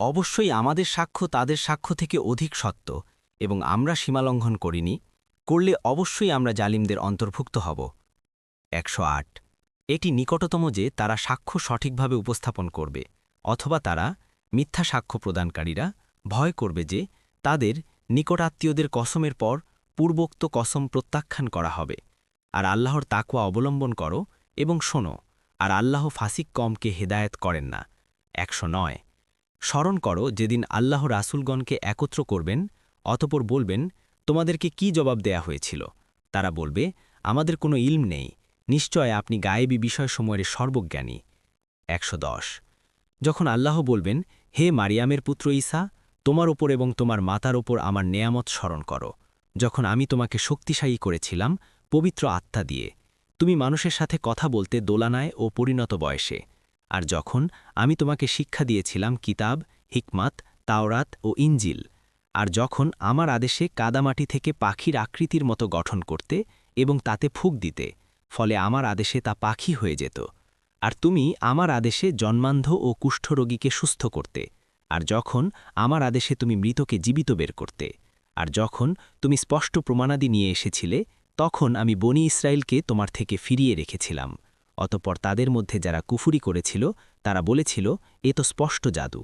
অবশ্যই আমাদের সাক্ষ্য তাদের সাক্ষ্য থেকে অধিক সত্য এবং আমরা সীমালঙ্ঘন করিনি, করলে অবশ্যই আমরা জালিমদের অন্তর্ভুক্ত হব। একশো আট। এটি নিকটতম যে তারা সাক্ষ্য সঠিকভাবে উপস্থাপন করবে অথবা তারা মিথ্যা সাক্ষ্য প্রদানকারীরা ভয় করবে যে তাদের নিকটাত্মীয়দের কসমের পর পূর্বোক্ত কসম প্রত্যাখ্যান করা হবে। আর আল্লাহর তাকওয়া অবলম্বন করো এবং শোনো, আর আল্লাহ ফাসিক কমকে হেদায়েত করেন না। একশো নয়। স্মরণ করো যেদিন আল্লাহ রাসূলগণকে একত্র করবেন, অতপর বলবেন, তোমাদেরকে কি জবাব দেয়া হয়েছিল? তারা বলবে, আমাদের কোনো ইলম নেই। নিশ্চয় আপনি গায়েবী বিষয়সমূহের সর্বজ্ঞানী। একশো দশ। যখন আল্লাহ বলবেন, হে মারিয়ামের পুত্র ঈসা, তোমার ওপর এবং তোমার মাতার ওপর আমার নেয়ামত স্মরণ করো। যখন আমি তোমাকে শক্তিশালী করেছিলাম, পবিত্র আত্মা দিয়ে, তুমি মানুষের সাথে কথা বলতে দোলানায় ও পরিণত বয়সে আর যখন আমি তোমাকে শিক্ষা দিয়েছিলাম কিতাব, হিকমাত, তাওরাত ও ইঞ্জিল আর যখন আমার আদেশে কাদামাটি থেকে পাখির আকৃতির মতো গঠন করতে এবং তাতে ফুক দিতে, ফলে আমার আদেশে তা পাখি হয়ে যেত। আর তুমি আমার আদেশে জন্মান্ধ ও কুষ্ঠরোগীকে সুস্থ করতে, আর যখন আমার আদেশে তুমি মৃতকে জীবিত বের করতে, আর যখন তুমি স্পষ্ট প্রমাণাদি নিয়ে এসেছিলে, তখন আমি বনি ইসরায়েলকে তোমার থেকে ফিরিয়ে রেখেছিলাম। অতপর তাদের মধ্যে যারা কুফুরি করেছিল তারা বলেছিল এ তো স্পষ্ট জাদু।